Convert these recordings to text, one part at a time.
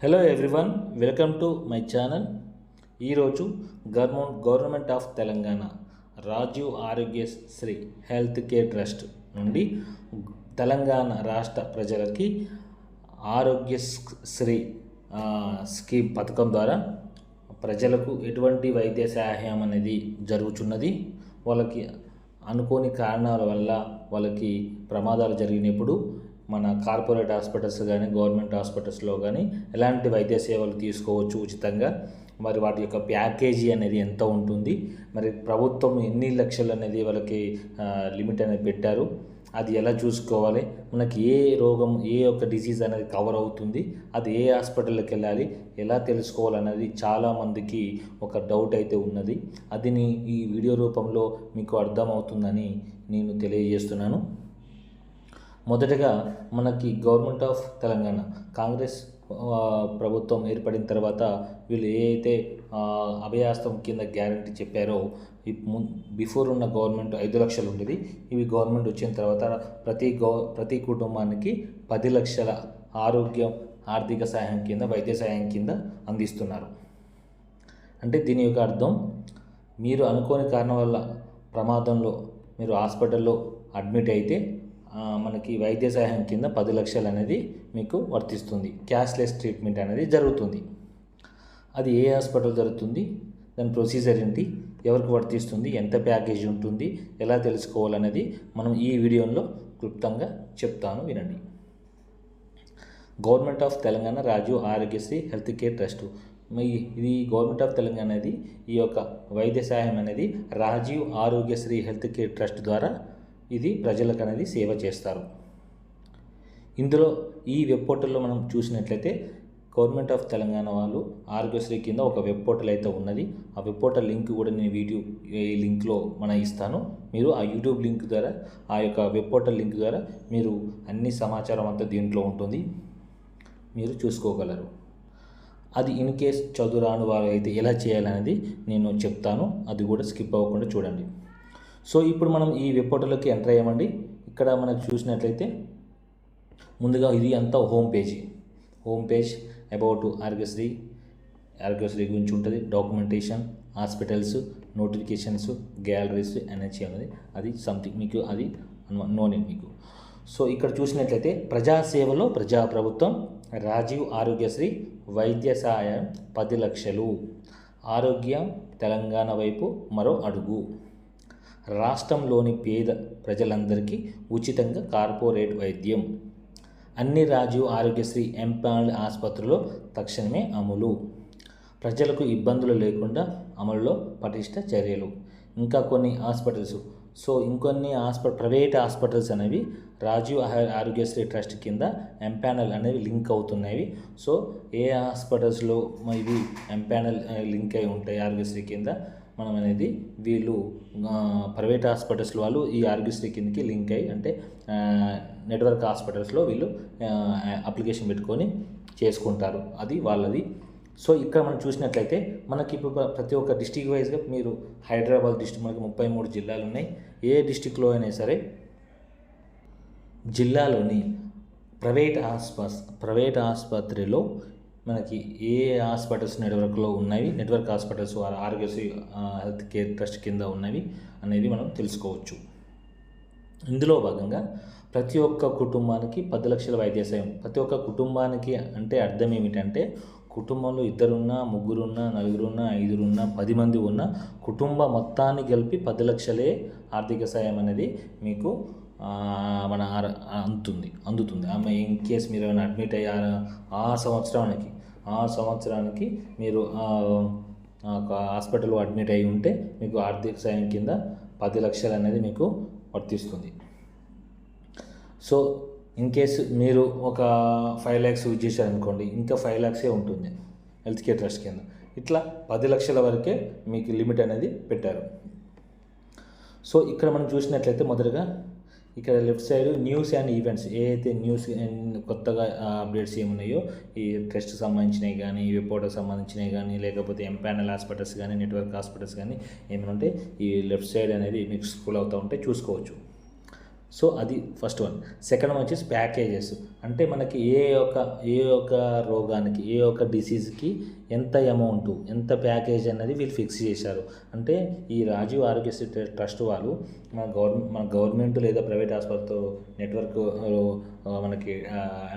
Hello everyone welcome to my channel ఈరోజు government government of Telangana Rajiv Arogyasri health care trust నుండి తెలంగాణ రాష్ట్ర ప్రజలకి Aarogyasri scheme పథకం ద్వారా ప్రజలకు ఎటువంటి వైద్య సహాయం అనేది జరుగుతున్నది వాళ్ళకి అనుకోని కారణాల వల్ల వాళ్ళకి ప్రమాదాలు జరిగినప్పుడు మన కార్పొరేట్ హాస్పిటల్స్ కానీ గవర్నమెంట్ హాస్పిటల్స్లో కానీ ఎలాంటి వైద్య సేవలు తీసుకోవచ్చు ఉచితంగా? మరి వాటి యొక్క ప్యాకేజీ అనేది ఎంత ఉంటుంది? మరి ప్రభుత్వం ఎన్ని లక్షలు అనేది వాళ్ళకి లిమిట్ అనేది పెట్టారు? అది ఎలా చూసుకోవాలి? మనకి ఏ రోగం ఏ ఒక్క డిసీజ్ అనేది కవర్ అవుతుంది? అది ఏ హాస్పిటల్కి వెళ్ళాలి? ఎలా తెలుసుకోవాలన్నది చాలామందికి ఒక డౌట్ అయితే ఉన్నది. అది ఈ వీడియో రూపంలో మీకు అర్థమవుతుందని నేను తెలియజేస్తున్నాను. మొదటగా మనకి గవర్నమెంట్ ఆఫ్ తెలంగాణ కాంగ్రెస్ ప్రభుత్వం ఏర్పడిన తర్వాత వీళ్ళు ఏ అయితే అభయాస్తం కింద గ్యారంటీ చెప్పారో బిఫోర్ ఉన్న గవర్నమెంట్ ఐదు లక్షలు ఉండేది. ఇవి గవర్నమెంట్ వచ్చిన తర్వాత ప్రతి గో ప్రతి కుటుంబానికి పది లక్షల ఆరోగ్యం ఆర్థిక సహాయం కింద వైద్య సహాయం కింద అందిస్తున్నారు. అంటే దీని యొక్క అర్థం మీరు అనుకోని కారణం వల్ల ప్రమాదంలో మీరు హాస్పిటల్లో అడ్మిట్ అయితే మనకి వైద్య సహాయం కింద పది లక్షలు అనేది మీకు వర్తిస్తుంది. క్యాష్లెస్ ట్రీట్మెంట్ అనేది జరుగుతుంది. అది ఏ హాస్పిటల్ జరుగుతుంది? దాని ప్రొసీజర్ ఏంటి? ఎవరికి వర్తిస్తుంది? ఎంత ప్యాకేజ్ ఉంటుంది? ఎలా తెలుసుకోవాలనేది మనం ఈ వీడియోలో క్లుప్తంగా చెప్తాను వినండి. Government of Telangana Rajiv Arogyasri health care trust. మీ ఇది గవర్నమెంట్ ఆఫ్ తెలంగాణ అనేది ఈ యొక్క వైద్య సహాయం అనేది Rajiv Arogyasri health care trust ద్వారా ఇది ప్రజలకు అనేది సేవ చేస్తారు. ఇందులో ఈ వెబ్ పోర్టల్లో మనం చూసినట్లయితే గవర్నమెంట్ ఆఫ్ తెలంగాణ వాళ్ళు ఆరోగ్యశ్రీ కింద ఒక వెబ్ పోర్టల్ అయితే ఉన్నది. ఆ వెబ్ పోర్టల్ లింక్ కూడా నేను వీడియో ఈ లింక్లో మన ఇస్తాను. మీరు ఆ యూట్యూబ్ లింక్ ద్వారా ఆ యొక్క వెబ్ పోర్టల్ లింక్ ద్వారా మీరు అన్ని సమాచారం అంతా దీంట్లో ఉంటుంది. మీరు చూసుకోగలరు. అది ఇన్ కేస్ చదువురాని వారు అయితే ఎలా చేయాలనేది నేను చెప్తాను. అది కూడా స్కిప్ అవ్వకుండా చూడండి. సో ఇప్పుడు మనం ఈ వెబ్ పోర్టల్లోకి ఎంటర్ అయ్యామండి. ఇక్కడ మనకు చూసినట్లయితే ముందుగా ఇది అంతా home page. Home page about Arogyasri Arogyasri గురించి ఉంటుంది. Documentation hospitals notifications galleries NH అనేది అది సంథింగ్ మీకు అది నోనే మీకు. సో ఇక్కడ చూసినట్లయితే ప్రజాసేవలో ప్రజాప్రభుత్వం రాజీవ్ ఆరోగ్యశ్రీ వైద్య సహాయం పది లక్షలు. ఆరోగ్యం తెలంగాణ వైపు మరో అడుగు. రాష్ట్రంలోని పేద ప్రజలందరికీ ఉచితంగా కార్పొరేట్ వైద్యం. అన్ని రాజీవ్ ఆరోగ్యశ్రీ ఎంపానల్ ఆసుపత్రిలో తక్షణమే అమలు. ప్రజలకు ఇబ్బందులు లేకుండా అమలులో పటిష్ట చర్యలు. ఇంకా కొన్ని హాస్పిటల్స్. సో ఇంకొన్ని హాస్పిటల్ ప్రైవేట్ హాస్పిటల్స్ అనేవి రాజీవ్ ఆరోగ్యశ్రీ ట్రస్ట్ కింద ఎంపానల్ అనేవి లింక్ అవుతున్నాయి. సో ఏ హాస్పిటల్స్లో ఇవి ఎంపానల్ లింక్ అయి ఉంటాయి ఆరోగ్యశ్రీ కింద? మనం అనేది వీళ్ళు ప్రైవేట్ హాస్పిటల్స్ వాళ్ళు ఈ ఆరోగ్యశ్రీ కిందకి లింక్ అయ్యి అంటే నెట్వర్క్ హాస్పిటల్స్లో వీళ్ళు అప్లికేషన్ పెట్టుకొని చేసుకుంటారు. అది వాళ్ళది. సో ఇక్కడ మనం చూసినట్లయితే మనకి ఇప్పుడు ప్రతి ఒక్క డిస్టిక్ వైజ్గా మీరు హైదరాబాద్ డిస్టిక్ మనకి ముప్పై మూడు జిల్లాలు ఉన్నాయి. ఏ డిస్టిక్లో అయినా సరే జిల్లాలోని ప్రైవేట్ ఆస్పస్ ప్రైవేట్ ఆసుపత్రిలో మనకి ఏ హాస్పిటల్స్ నెట్వర్క్లో ఉన్నవి network hospitals Arogyasri health care trust కింద ఉన్నవి అనేది మనం తెలుసుకోవచ్చు. ఇందులో భాగంగా ప్రతి ఒక్క కుటుంబానికి పది లక్షల వైద్య సాయం ప్రతి ఒక్క కుటుంబానికి అంటే అర్థం ఏమిటంటే కుటుంబంలో ఇద్దరున్నా ముగ్గురున్నా నలుగురున్నా ఐదురున్నా పది మంది ఉన్న కుటుంబ మొత్తాన్ని కలిపి పది లక్షలే ఆర్థిక సాయం అనేది మీకు మన అందుతుంది అందుతుంది. ఆమె ఇన్ కేస్ మీరు ఏమైనా అడ్మిట్ అయ్యారా? ఆ సంవత్సరానికి ఆ సంవత్సరానికి మీరు ఒక హాస్పిటల్లో అడ్మిట్ అయి ఉంటే మీకు ఆర్థిక సాయం కింద పది లక్షలు అనేది మీకు వర్తిస్తుంది. సో ఇన్ కేసు మీరు ఒక ఫైవ్ ల్యాక్స్ యూజ్ చేశారనుకోండి ఇంకా ఫైవ్ ల్యాక్సే ఉంటుంది హెల్త్ కేర్ ట్రస్ట్ కింద. ఇట్లా పది లక్షల వరకే మీకు లిమిట్ అనేది పెట్టారు. సో ఇక్కడ మనం చూసినట్లయితే మొదటగా ఇక్కడ left side news and events ఏ అయితే న్యూస్ కొత్తగా అప్డేట్స్ ఏమున్నాయో ఈ ట్రస్ట్ సంబంధించినవి కానీ ఈ సంబంధించినవి కానీ లేకపోతే ఎంపానల్ హాస్పిటల్స్ కానీ నెట్వర్క్ హాస్పిటల్స్ కానీ ఏమైనా ఉంటే ఈ లెఫ్ట్ సైడ్ అనేది మీకు స్కూల్ అవుతూ ఉంటే చూసుకోవచ్చు. సో అది ఫస్ట్ వన్ సెకండ్ వన్ వచ్చేసి ప్యాకేజెస్ అంటే మనకి ఏ ఒక్క ఏ ఒక్క రోగానికి ఏ ఒక్క డిసీజ్కి ఎంత అమౌంట్ ఎంత ప్యాకేజ్ అనేది వీళ్ళు ఫిక్స్ చేశారు. అంటే ఈ రాజీవ్ ఆరోగ్యశ్రీ ట్రస్ట్ వాళ్ళు మన గవర్నమెంట్ మన గవర్నమెంట్ లేదా ప్రైవేట్ ఆసుపత్రితో నెట్వర్క్ మనకి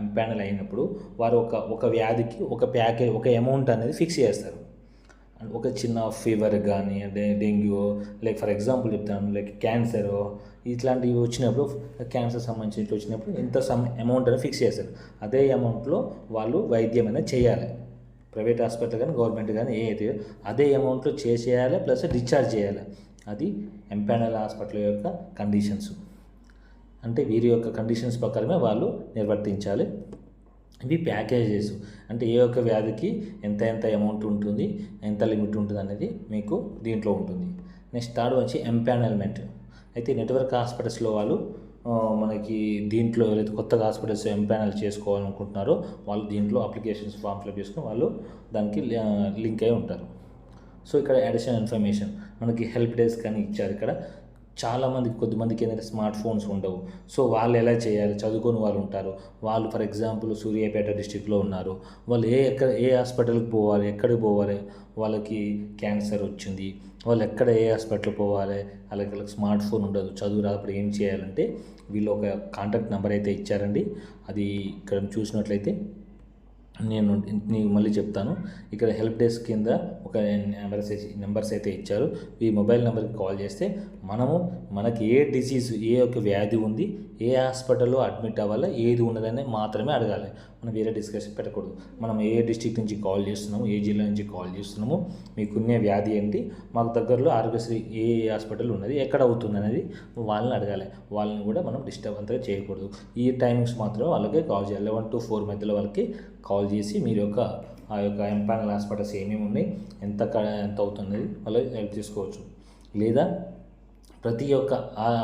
ఎంపానల్ అయినప్పుడు వారు ఒక ఒక వ్యాధికి ఒక ప్యాకేజ్ ఒక అమౌంట్ అనేది ఫిక్స్ చేస్తారు. ఒక చిన్న ఫీవర్ కానీ అంటే డెంగ్యూ లైక్ ఫర్ ఎగ్జాంపుల్ చెప్తాను లైక్ క్యాన్సర్ ఇట్లాంటివి వచ్చినప్పుడు క్యాన్సర్ సంబంధించి ఇట్లా వచ్చినప్పుడు ఇంత సమ్ అమౌంట్ అని ఫిక్స్ చేస్తారు. అదే అమౌంట్లో వాళ్ళు వైద్యం అనేది చేయాలి. ప్రైవేట్ హాస్పిటల్ కానీ గవర్నమెంట్ కానీ ఏ అయితే అదే అమౌంట్లో చేసేయాలి ప్లస్ డిశ్చార్జ్ చేయాలి. అది ఎంపానల్ హాస్పిటల్ యొక్క కండిషన్స్ అంటే వీరి యొక్క కండిషన్స్ ప్రకారమే వాళ్ళు నిర్వర్తించాలి. ఇవి ప్యాకేజెస్. అంటే ఏ ఒక్క వ్యాధికి ఎంత ఎంత అమౌంట్ ఉంటుంది ఎంత లిమిట్ ఉంటుంది అనేది మీకు దీంట్లో ఉంటుంది. నెక్స్ట్ థర్డ్ వచ్చి ఎంపానల్మెంట్ అయితే నెట్వర్క్ హాస్పిటల్స్లో వాళ్ళు మనకి దీంట్లో ఏదైతే కొత్తగా హాస్పిటల్స్ ఎంపానల్ చేసుకోవాలనుకుంటున్నారో వాళ్ళు దీంట్లో అప్లికేషన్స్ ఫామ్ ఫిల్అప్ చేసుకుని వాళ్ళు దానికి లింక్ అయి ఉంటారు. సో ఇక్కడ అడిషనల్ ఇన్ఫర్మేషన్ మనకి హెల్ప్ డెస్క్ అని ఇచ్చారు ఇక్కడ. చాలామందికి కొద్దిమందికి ఏంటంటే స్మార్ట్ ఫోన్స్ ఉండవు. సో వాళ్ళు ఎలా చేయాలి? చదువుకొని వాళ్ళు ఉంటారు. వాళ్ళు ఫర్ ఎగ్జాంపుల్ సూర్యాపేట డిస్టిక్లో ఉన్నారు. వాళ్ళు ఏ ఎక్కడ ఏ హాస్పిటల్కి పోవాలి? ఎక్కడికి పోవాలి? వాళ్ళకి క్యాన్సర్ వచ్చింది. వాళ్ళు ఎక్కడ ఏ హాస్పిటల్ పోవాలి? అలాగే వాళ్ళకి స్మార్ట్ ఫోన్ ఉండదు. చదువు రాకపోతే ఏం చేయాలంటే వీళ్ళు ఒక కాంటాక్ట్ నెంబర్ అయితే ఇచ్చారండి. అది ఇక్కడ చూసినట్లయితే నేను నీకు మళ్ళీ చెప్తాను. ఇక్కడ హెల్ప్ డెస్క్ కింద ఒక నెంబర్స్ నెంబర్స్ అయితే ఇచ్చారు. ఈ మొబైల్ నెంబర్కి కాల్ చేస్తే మనము మనకి ఏ డిసీజ్ ఏ ఒక వ్యాధి ఉంది ఏ హాస్పిటల్లో అడ్మిట్ అవ్వాలో ఏది ఉన్నదని మాత్రమే అడగాలి. మనం వేరే డిస్కషన్ పెట్టకూడదు. మనం ఏ డిస్ట్రిక్ట్ నుంచి కాల్ చేస్తున్నాము ఏ జిల్లా నుంచి కాల్ చేస్తున్నాము మీకున్న వ్యాధి ఏంటి మాకు దగ్గరలో ఆరోగ్యశ్రీ ఏ హాస్పిటల్ ఉన్నది ఎక్కడ అవుతుంది అనేది వాళ్ళని అడగాలి. వాళ్ళని కూడా మనం డిస్టర్బ్ అంతగా చేయకూడదు. ఈ టైమింగ్స్ మాత్రం వాళ్ళకి కాల్ చేయాలి. లెవెన్ టు ఫోర్ మధ్యలో వాళ్ళకి కాల్ చేసి మీరు యొక్క ఆ యొక్క ఎంపానల్ హాస్పిటల్స్ ఏమేమి ఉన్నాయి ఎంత క- ఎంత అవుతుంది వాళ్ళు హెల్ప్ చేసుకోవచ్చు. లేదా ప్రతి ఒక్క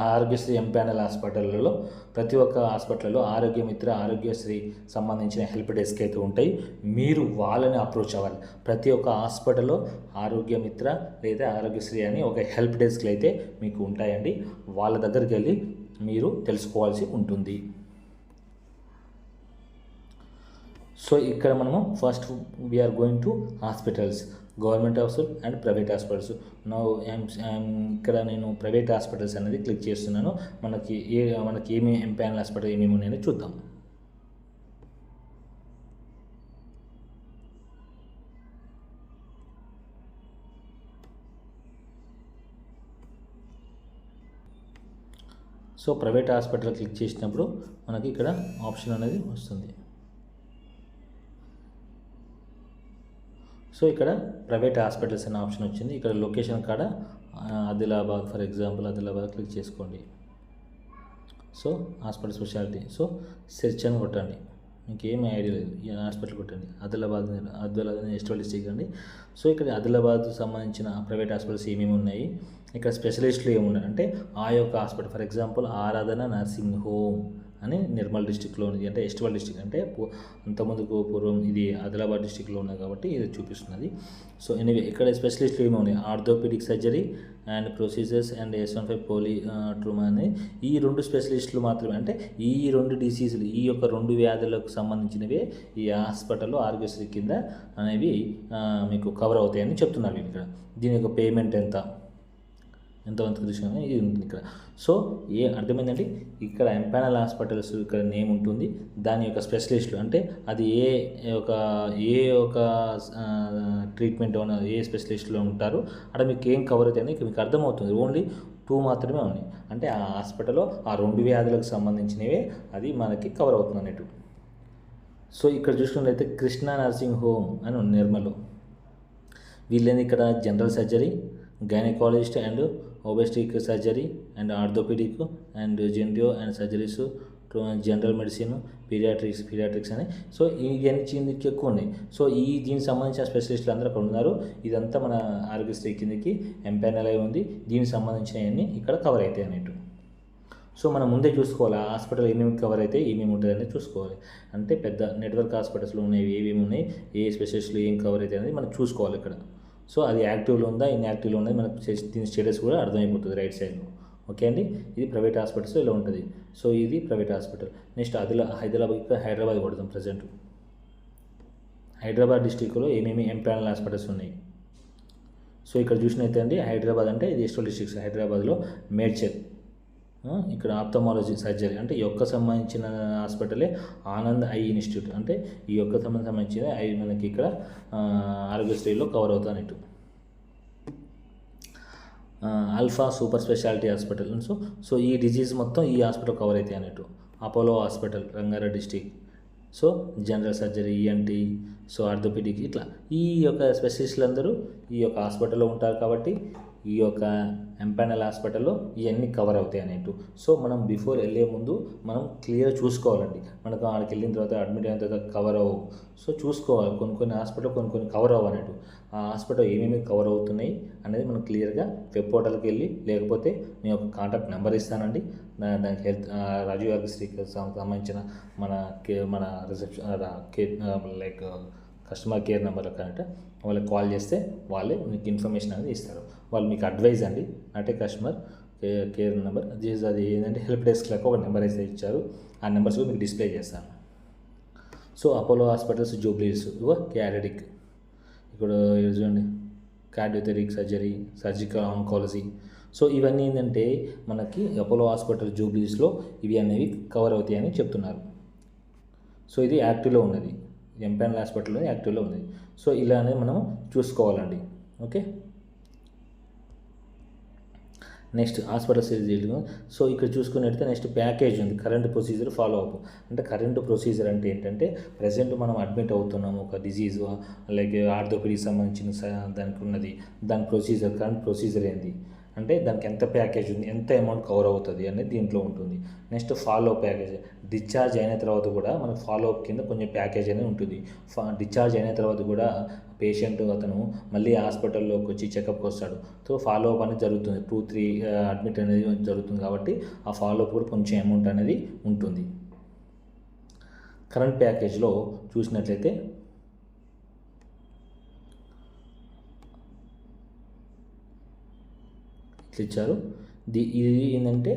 ఆరోగ్యశ్రీ ఎంపానల్ హాస్పిటల్లో ప్రతి ఒక్క హాస్పిటల్లో ఆరోగ్య మిత్ర ఆరోగ్యశ్రీ సంబంధించిన హెల్ప్ డెస్క్ అయితే ఉంటాయి. మీరు వాళ్ళని అప్రోచ్ అవ్వాలి. ప్రతి ఒక్క హాస్పిటల్లో ఆరోగ్యమిత్ర లేదా ఆరోగ్యశ్రీ అని ఒక హెల్ప్ డెస్క్లు అయితే మీకు ఉంటాయండి. వాళ్ళ దగ్గరికి వెళ్ళి మీరు తెలుసుకోవాల్సి ఉంటుంది. సో ఇక్కడ మనము first we're going to hospitals government hospital and private hospitals నా ఇక్కడ నేను ప్రైవేట్ హాస్పిటల్స్ అనేది క్లిక్ చేస్తున్నాను. మనకి ఏ మనకి ఏమి ఎంపానల్ హాస్పిటల్ ఏమేమి ఉన్నాయో చూద్దాం. సో ప్రైవేట్ హాస్పిటల్ క్లిక్ చేసినప్పుడు మనకి ఇక్కడ ఆప్షన్ అనేది వస్తుంది. సో ఇక్కడ ప్రైవేట్ హాస్పిటల్స్ అనే ఆప్షన్ వచ్చింది. ఇక్కడ లొకేషన్ కాడ Adilabad for example Adilabad click చేసుకోండి. So hospital speciality. So search అని కొట్టండి. మీకు ఏమీ ఐడియా లేదు. ఈ హాస్పిటల్ కొట్టండి. ఆదిలాబాద్ ఆదిలాబాద్ ఎస్టోల్ డిస్టిక్ అండి సో ఇక్కడ ఆదిలాబాద్ సంబంధించిన ప్రైవేట్ హాస్పిటల్స్ ఏమేమి ఉన్నాయి? ఇక్కడ స్పెషలిస్టులు ఏమున్నాయి అంటే ఆ యొక్క hospital for example Aradhana nursing home. అని నిర్మల్ డిస్టిక్లో ఉంది. అంటే ఎస్టివల్ డిస్టిక్ అంటే అంతమందుకు పూర్వం ఇది ఆదిలాబాద్ డిస్టిక్లో ఉన్నది కాబట్టి ఇది చూపిస్తున్నది. సో ఎనివే ఇక్కడ స్పెషలిస్ట్లు ఏమి ఉన్నాయి? Orthopaedic surgery and procedures and S one five polytrauma అని. ఈ రెండు స్పెషలిస్టులు మాత్రమే అంటే ఈ రెండు డిసీజులు ఈ యొక్క రెండు వ్యాధులకు సంబంధించినవే ఈ హాస్పిటల్లో ఆరోగ్యశ్రీ కింద అనేవి మీకు కవర్ అవుతాయని చెప్తున్నారు ఇక్కడ. దీని యొక్క పేమెంట్ ఎంత? ఎంతమంది తీసుకున్నా ఇది ఉంటుంది ఇక్కడ. సో ఏ అర్థమైందండి ఇక్కడ ఎంపానల్ హాస్పిటల్స్ ఇక్కడ నేమ్ ఉంటుంది. దాని యొక్క స్పెషలిస్టులు అంటే అది ఏ ఒక ఏ ఒక ట్రీట్మెంట్ ఏ స్పెషలిస్టులో ఉంటారు అక్కడ మీకు ఏం కవర్ అవుతాయని మీకు అర్థమవుతుంది. ఓన్లీ టూ మాత్రమే ఉన్నాయి. అంటే ఆ హాస్పిటల్లో ఆ రెండు వ్యాధులకు సంబంధించినవే అది మనకి కవర్ అవుతుంది అన్నట్టు. సో ఇక్కడ చూసుకున్నట్లయితే కృష్ణా నర్సింగ్ హోమ్ అని ఉంది వీళ్ళని ఇక్కడ? General surgery gynaecologist and obstetric surgery and orthopaedic and genito and surgeries general medicine paediatrics paediatrics అని. సో ఇవన్నీ కిందకి ఎక్కువ ఉన్నాయి సో ఈ దీనికి సంబంధించిన స్పెషలిస్టులు అందరూ అక్కడ ఉన్నారు. ఇదంతా మన ఆరోగ్యశ్రీ కిందకి ఎంపానల్ అయి ఉంది. దీనికి సంబంధించినవన్నీ ఇక్కడ కవర్ అవుతాయి అన్నట్టు. సో మనం ముందే చూసుకోవాలి. ఆ హాస్పిటల్ ఏమేమి కవర్ అయితే ఏమేమి ఉంటుంది అనేది చూసుకోవాలి. అంటే పెద్ద నెట్వర్క్ హాస్పిటల్స్లో ఉన్నాయి ఏమేమి ఉన్నాయి ఏ స్పెషలిస్టులు ఏం కవర్ అయితే అనేది మనం చూసుకోవాలి ఇక్కడ. సో అది యాక్టివ్లో ఉందా ఇన్యాక్టివ్లో ఉందా మనకు దీని స్టేటస్ కూడా అర్థమైపోతుంది రైట్ సైడ్లో. ఓకే అండి? ఇది ప్రైవేట్ హాస్పిటల్స్ ఇలా ఉంటుంది. సో ఇది ప్రైవేట్ హాస్పిటల్. నెక్స్ట్ అదిలా హైదరాబాద్ హైదరాబాద్ కొడతాం ప్రజెంట్. హైదరాబాద్ డిస్టిక్లో ఏమేమి ఎంపానల్ హాస్పిటల్స్ ఉన్నాయి? సో ఇక్కడ చూసినైతే అండి హైదరాబాద్ అంటే ఇది ఎస్టో డిస్ట్రిక్ట్స్ హైదరాబాద్లో మేడ్చల్. ఇక్కడ ఆప్థమాలజీ సర్జరీ అంటే ఈ యొక్క సంబంధించిన హాస్పిటలే ఆనంద్ ఐ ఇన్స్టిట్యూట్. అంటే ఈ యొక్క సంబంధించిన ఐ మనకి ఇక్కడ ఆరోగ్యశ్రీలో కవర్ అవుతా అన్నట్టు alpha alpha super speciality hospital. So so ఈ డిజీజ్ మొత్తం ఈ హాస్పిటల్ కవర్ అవుతాయి అన్నట్టు. Apollo hospital Rangareddy district. So general surgery ENT so orthopaedic ఇట్లా. ఈ యొక్క స్పెషలిస్టులు అందరూ ఈ యొక్క హాస్పిటల్లో ఉంటారు కాబట్టి ఈ యొక్క ఎంపానల్ హాస్పిటల్లో ఇవన్నీ కవర్ అవుతాయి అన్నట్టు. సో మనం బిఫోర్ వెళ్ళే ముందు మనం క్లియర్ చూసుకోవాలండి. మనకు ఆడికి వెళ్ళిన తర్వాత అడ్మిట్ అయిన తర్వాత కవర్ అవ్వవు. సో చూసుకోవాలి. కొన్ని కొన్ని హాస్పిటల్ కొన్ని కొన్ని కవర్ అవ్వ అన్నట్టు. ఆ హాస్పిటల్ ఏమేమి కవర్ అవుతున్నాయి అనేది మనం క్లియర్గా వెబ్ పోర్టల్కి వెళ్ళి లేకపోతే నేను ఒక కాంటాక్ట్ నెంబర్ ఇస్తానండి. దానికి హెల్త్ రాజీవ్ గారికి శ్రీకి సంబంధించిన మన కే మన reception like customer care number కనుక వాళ్ళకి కాల్ చేస్తే వాళ్ళే మీకు ఇన్ఫర్మేషన్ అనేది ఇస్తారు. వాళ్ళు మీకు అడ్వైజ్ అండి. అంటే కస్టమర్ కేర్ కేర్ నెంబర్ అది అది ఏంటంటే హెల్ప్ డెస్క్ లెక్క ఒక నెంబర్ అయితే ఇచ్చారు. ఆ నెంబర్స్ మీకు డిస్ప్లే చేస్తాను. సో అపోలో హాస్పిటల్స్ జూబ్లీస్ ఇగో క్యారెడిక్ ఇక్కడ చూడండి. Cardiothoracic surgery surgical oncology so ఇవన్నీ ఏంటంటే మనకి అపోలో హాస్పిటల్ జూబ్లీస్లో ఇవి అనేవి కవర్ అవుతాయని చెప్తున్నారు. సో ఇది యాక్టివ్లో ఉన్నది. ఎంపానల్ హాస్పిటల్లో యాక్టివ్లో ఉంది సో ఇలానే మనం చూసుకోవాలండి. Okay? Next hospital series so ఇక్కడ చూసుకున్నట్టయితే నెక్స్ట్ ప్యాకేజ్ ఉంది. కరెంట్ ప్రొసీజర్ ఫాలో అప్ అంటే కరెంట్ ప్రొసీజర్ అంటే ఏంటంటే ప్రజెంట్ మనం అడ్మిట్ అవుతున్నాము ఒక డిజీజ్ లైక్ ఆర్థోపెడిక్ సంబంధించిన స- దానికి ఉన్నది. దాని ప్రొసీజర్ కరెంట్ ప్రొసీజర్ ఏంది? అంటే దానికి ఎంత ప్యాకేజ్ ఉంది ఎంత అమౌంట్ కవర్ అవుతుంది అనేది దీంట్లో ఉంటుంది. నెక్స్ట్ ఫాలో ప్యాకేజ్ డిశ్చార్జ్ అయిన తర్వాత కూడా మన ఫాలో అప్ కింద కొంచెం ప్యాకేజ్ అనేది ఉంటుంది. ఫా డిశ్చార్జ్ అయిన తర్వాత కూడా పేషెంట్ అతను మళ్ళీ హాస్పిటల్లోకి వచ్చి చెకప్కి వస్తాడు. సో ఫాలో అప్ అనేది జరుగుతుంది. టూ త్రీ అడ్మిట్ అనేది జరుగుతుంది కాబట్టి ఆ ఫాలో అప్ కూడా కొంచెం అమౌంట్ అనేది ఉంటుంది. కరెంట్ ప్యాకేజ్లో చూసినట్లయితే ఇట్లా ఇచ్చారు. ది ఇది ఏంటంటే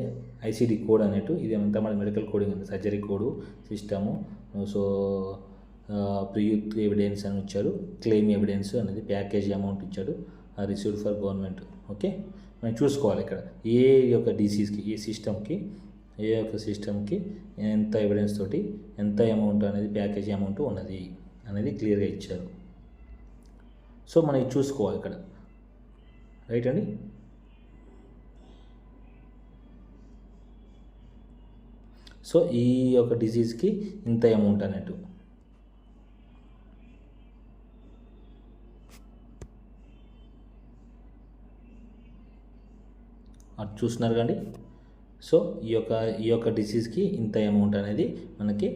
ఐసీడీ కోడ్ అన్నట్టు ఇది అంతా మన మెడికల్ కోడింగ్ ఉంది surgery code system so preauth evidence అని ఇచ్చారు. క్లెయిమ్ ఎవిడెన్స్ అనేది ప్యాకేజ్ అమౌంట్ ఇచ్చాడు రిసీవ్డ్ ఫర్ గవర్నమెంట్. ఓకే? మనం చూసుకోవాలి ఇక్కడ. ఏ యొక్క డిసీజ్కి ఏ సిస్టమ్కి ఏ యొక్క సిస్టమ్కి ఎంత ఎవిడెన్స్ తోటి ఎంత అమౌంట్ అనేది ప్యాకేజ్ అమౌంట్ ఉన్నది అనేది క్లియర్గా ఇచ్చారు. సో మనం చూసుకోవాలి ఇక్కడ. రైట్ అండి? సో ఈ యొక్క డిసీజ్కి ఇంత అమౌంట్ అన్నట్టు. అటు చూస్తున్నారు కండి. సో ఈ యొక్క ఈ యొక్క డిసీజ్కి ఇంత అమౌంట్ అనేది మనకి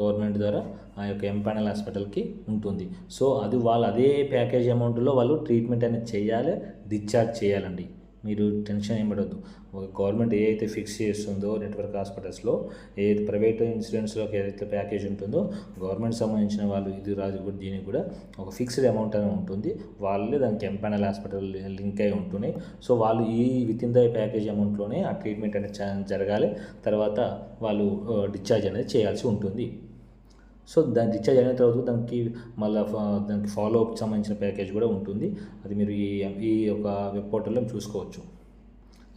గవర్నమెంట్ ద్వారా ఆ యొక్క ఎంపానల్ హాస్పిటల్కి ఉంటుంది. సో అది వాళ్ళు అదే ప్యాకేజ్ అమౌంట్లో వాళ్ళు ట్రీట్మెంట్ అనేది చేయాలి డిశ్చార్జ్ చేయాలండి. మీరు టెన్షన్ ఏం పడవద్దు ఒక గవర్నమెంట్ ఏదైతే ఫిక్స్ చేస్తుందో నెట్వర్క్ హాస్పిటల్స్లో ఏదైతే ప్రైవేట్ ఇన్సూరెన్స్లోకి ఏదైతే ప్యాకేజ్ ఉంటుందో గవర్నమెంట్ సంబంధించిన వాళ్ళు ఇది రాజు కూడా దీనికి కూడా ఒక ఫిక్స్డ్ అమౌంట్ అని ఉంటుంది. వాళ్ళే దానికి ఎంపానల్ హాస్పిటల్ లింక్ అయి ఉంటున్నాయి. సో వాళ్ళు ఈ విత్ ఇన్ ద ప్యాకేజ్ అమౌంట్లోనే ఆ ట్రీట్మెంట్ అనేది జరగాలి. తర్వాత వాళ్ళు డిశ్చార్జ్ అనేది చేయాల్సి ఉంటుంది. సో దాని రీఛార్జ్ అయిన తర్వాత దానికి మళ్ళీ దానికి ఫాలో అప్ సంబంధించిన ప్యాకేజ్ కూడా ఉంటుంది. అది మీరు ఈ ఈ యొక్క వెబ్ పోర్టల్లో చూసుకోవచ్చు.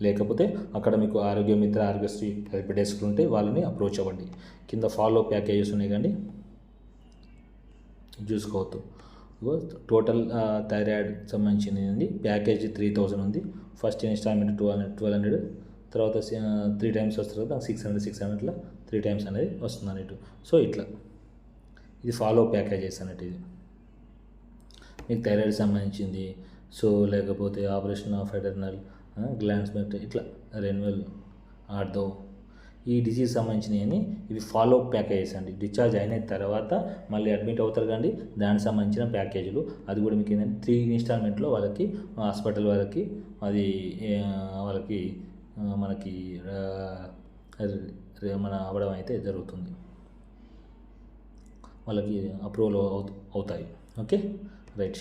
లేకపోతే అక్కడ మీకు ఆరోగ్య మిత్ర ఆరోగ్యశ్రీ హెల్ప్ డెస్క్లు ఉంటే వాళ్ళని అప్రోచ్ అవ్వండి. కింద ఫాలో ప్యాకేజెస్ ఉన్నాయి కానీ చూసుకోవద్దు. టోటల్ థైరాయిడ్ సంబంధించినది ప్యాకేజ్ త్రీ థౌజండ్ ఉంది. First installment two hundred twelve hundred తర్వాత త్రీ టైమ్స్ వస్తుంది సిక్స్ హండ్రెడ్ సిక్స్ హండ్రెడ్లో త్రీ టైమ్స్ అనేది వస్తుంది అన్నట్టు. సో ఇట్లా. ఇది ఫాలో ప్యాకేజెస్ అన్నట్టు ఇది. మీకు థైరాయిడ్ సంబంధించింది సో లేకపోతే operation of eternal glands met ఇట్లా రెన్యువల్ ఆర్దో ఈ డిసీజ్ సంబంధించినవి ఇవి ఫాలో ప్యాకేజెస్ అండి. డిశ్చార్జ్ అయిన తర్వాత మళ్ళీ అడ్మిట్ అవుతారు కానీ దానికి సంబంధించిన ప్యాకేజీలు. అది కూడా మీకు ఏంటంటే త్రీ ఇన్స్టాల్మెంట్లో వాళ్ళకి హాస్పిటల్ వాళ్ళకి అది వాళ్ళకి మనకి మన అవ్వడం అయితే జరుగుతుంది. వాళ్ళకి అప్రూవల్ అవు అవుతాయి. ఓకే రైట్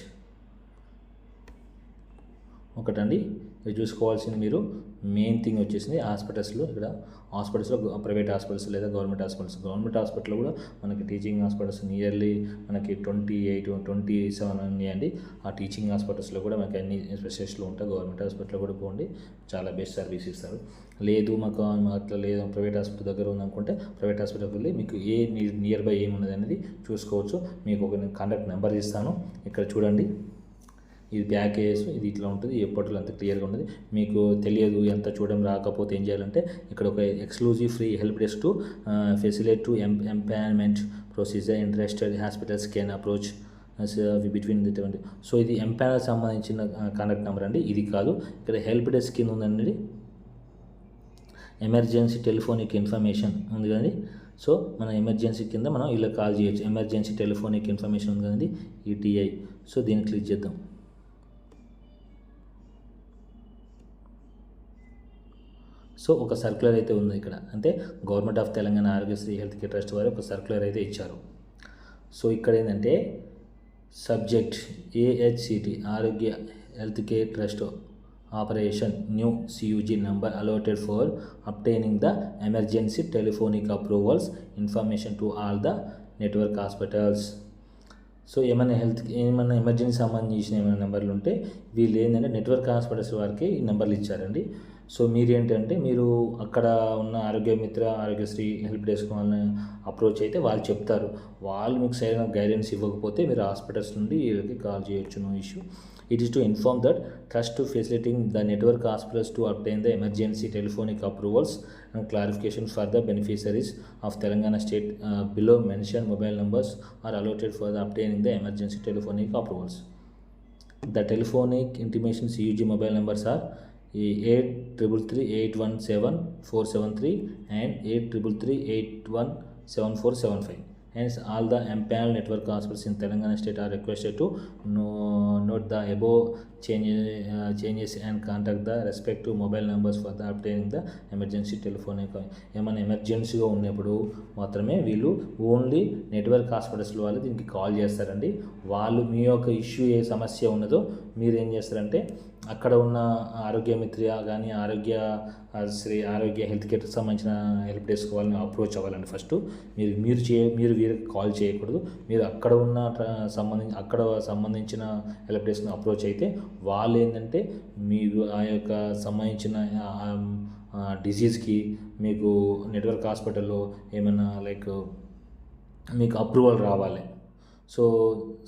ఒకటండి. ఇది చూసుకోవాల్సింది మీరు. మెయిన్ థింగ్ వచ్చేసింది హాస్పిటల్స్లో ఇక్కడ. హాస్పిటల్స్లో ప్రైవేట్ హాస్పిటల్స్ లేదా గవర్నమెంట్ హాస్పిటల్స్ గవర్నమెంట్ హాస్పిటల్లో కూడా మనకి టీచింగ్ హాస్పిటల్స్ నియర్లీ మనకి ట్వంటీ ఎయిట్ ట్వంటీ సెవెన్ ఉన్నాయండి ఆ టీచింగ్ హాస్పిటల్స్లో కూడా మనకి అన్ని స్పెషలిస్టులు ఉంటాయి. గవర్నమెంట్ హాస్పిటల్లో కూడా పోండి. చాలా బెస్ట్ సర్వీస్ ఇస్తారు. లేదు మాకు అట్లా లేదు. ప్రైవేట్ హాస్పిటల్ దగ్గర ఉందనుకుంటే ప్రైవేట్ హాస్పిటల్కి వెళ్ళి మీకు ఏ నియర్ బై ఏమున్నది అనేది చూసుకోవచ్చు. మీకు ఒక కాంటాక్ట్ నెంబర్ ఇస్తాను. ఇక్కడ చూడండి. ఇది ప్యాకేజ్ ఇది ఇట్లా ఉంటుంది ఎప్పట్లో అంత క్లియర్గా ఉంటుంది మీకు తెలియదు ఎంత చూడడం రాకపోతే ఏం చేయాలంటే ఇక్కడ ఒక exclusive free help desk to facilitate to um empanelment procedure interested hospitals can approach between ఇటువంటి సో ఇది ఎంపైర్ సంబంధించిన కాంటాక్ట్ నెంబర్ అండి. ఇది కాదు ఇక్కడ హెల్ప్ డెస్క్ కింద ఉందండి. ఎమర్జెన్సీ టెలిఫోనిక్ ఇన్ఫర్మేషన్ ఉంది కదండి. సో మన ఎమర్జెన్సీ కింద మనం ఇలా కాల్ చేయొచ్చు. ఎమర్జెన్సీ టెలిఫోనిక్ ఇన్ఫర్మేషన్ ఉంది కదండి. ఈటీఐ సో దీన్ని క్లిక్ చేద్దాం. సో ఒక సర్క్యులర్ అయితే ఉంది ఇక్కడ. అంటే government of Telangana Aarogyasri health care trust వారు ఒక సర్క్యులర్ అయితే ఇచ్చారు. సో ఇక్కడ ఏంటంటే subject AHCT Aarogya health care trust operation new CUG number allotted for obtaining the emergency telephonic approvals information to all the network hospitals so ఏమైనా health ఏమైనా emergency సంబంధించిన ఏమైనా నెంబర్లు ఉంటే వీళ్ళు ఏంటంటే నెట్వర్క్ హాస్పిటల్స్ వారికి ఈ నెంబర్లు ఇచ్చారండి. సో మీరేంటంటే మీరు అక్కడ ఉన్న ఆరోగ్య మిత్ర ఆరోగ్యశ్రీ హెల్ప్ డెస్క్ వాళ్ళని అప్రోచ్ అయితే వాళ్ళు చెప్తారు. వాళ్ళు మీకు సరైన గైడెన్స్ ఇవ్వకపోతే మీరు హాస్పిటల్స్ నుండి వీళ్ళకి కాల్ చేయొచ్చు no issue. It is to inform that trust facilitating the network hospitals to obtain the emergency telephonic approvals and clarification for the beneficiaries of Telangana state below mention mobile numbers are allotted for the obtaining the emergency telephonic approvals. The telephonic intimations UG mobile numbers are ఈ eight triple three eight one seven four seven three and eight triple three eight one seven four seven five. Hence all the empanel network hospitals in Telangana state are requested to no note the above changes changes and contact the respective mobile numbers for the obtaining the emergency telephone ఏమైనా ఎమర్జెన్సీగా ఉన్నప్పుడు మాత్రమే వీళ్ళు only network hospitals వాళ్ళు దీనికి call చేస్తారండి. వాళ్ళు మీ యొక్క ఇష్యూ ఏ సమస్య ఉన్నదో మీరు ఏం చేస్తారంటే అక్కడ ఉన్న ఆరోగ్య మిత్ర కానీ ఆరోగ్య శ్రీ ఆరోగ్య హెల్త్ కేర్కి సంబంధించిన హెల్ప్ డెస్క్ వాళ్ళని అప్రోచ్ అవ్వాలండి ఫస్ట్. మీరు మీరు చే మీరు వీరికి కాల్ చేయకూడదు. మీరు అక్కడ ఉన్న సంబంధించి అక్కడ సంబంధించిన హెల్ప్ డెస్క్ని అప్రోచ్ అయితే వాళ్ళు ఏంటంటే మీరు ఆ యొక్క సంబంధించిన డిసీజ్కి మీకు నెట్వర్క్ హాస్పిటల్లో ఏమైనా లైక్ మీకు అప్రూవల్ రావాలి. So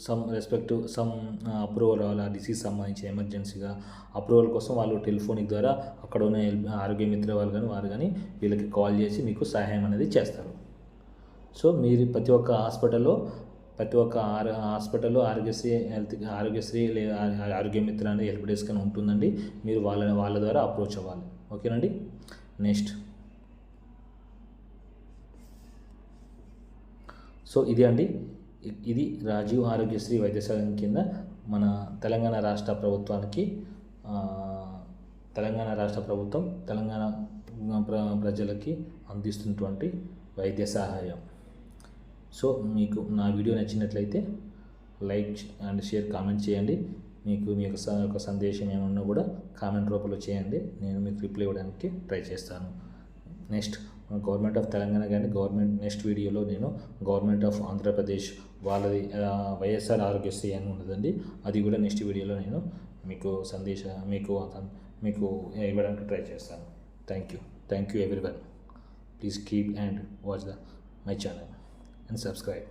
some respect some approval రావాలి? ఆ డిసీజ్ సంబంధించి ఎమర్జెన్సీగా అప్రూవల్ కోసం వాళ్ళు టెలిఫోనిక్ ద్వారా అక్కడ ఉన్న హెల్ప్ ఆరోగ్య మిత్ర వాళ్ళు కానీ వారు కానీ వీళ్ళకి కాల్ చేసి మీకు సహాయం అనేది చేస్తారు. సో మీరు ప్రతి ఒక్క హాస్పిటల్లో ప్రతి ఒక్క ఆరో హాస్పిటల్లో ఆరోగ్యశ్రీ హెల్త్ ఆరోగ్యశ్రీ లేదా ఆరోగ్య మిత్ర అనేది హెల్ప్ డెస్క్ అని ఉంటుందండి. మీరు వాళ్ళ వాళ్ళ ద్వారా అప్రోచ్ అవ్వాలి. ఓకేనండి నెక్స్ట్ సో ఇది అండి. ఇది రాజీవ్ ఆరోగ్యశ్రీ వైద్యశాల కింద మన తెలంగాణ రాష్ట్ర ప్రభుత్వానికి తెలంగాణ రాష్ట్ర ప్రభుత్వం తెలంగాణ ప్రజలకి అందిస్తున్నటువంటి వైద్య సహాయం. సో మీకు నా వీడియో నచ్చినట్లయితే లైక్ అండ్ షేర్ కామెంట్ చేయండి. మీకు మీ యొక్క స- యొక్క సందేశం ఏమన్నా కూడా కామెంట్ రూపంలో చేయండి. నేను మీకు రిప్లై ఇవ్వడానికి ట్రై చేస్తాను. నెక్స్ట్ గవర్నమెంట్ ఆఫ్ తెలంగాణ కానీ గవర్నమెంట్ నెక్స్ట్ వీడియోలో నేను గవర్నమెంట్ ఆఫ్ ఆంధ్రప్రదేశ్ వాళ్ళది వైఎస్ఆర్ ఆరోగ్యశ్రీ అని ఉన్నదండి. అది కూడా నెక్స్ట్ వీడియోలో నేను మీకు సందేశ మీకు మీకు ఇవ్వడానికి ట్రై చేస్తాను. Thank you thank you everyone please keep and watch the my channel and subscribe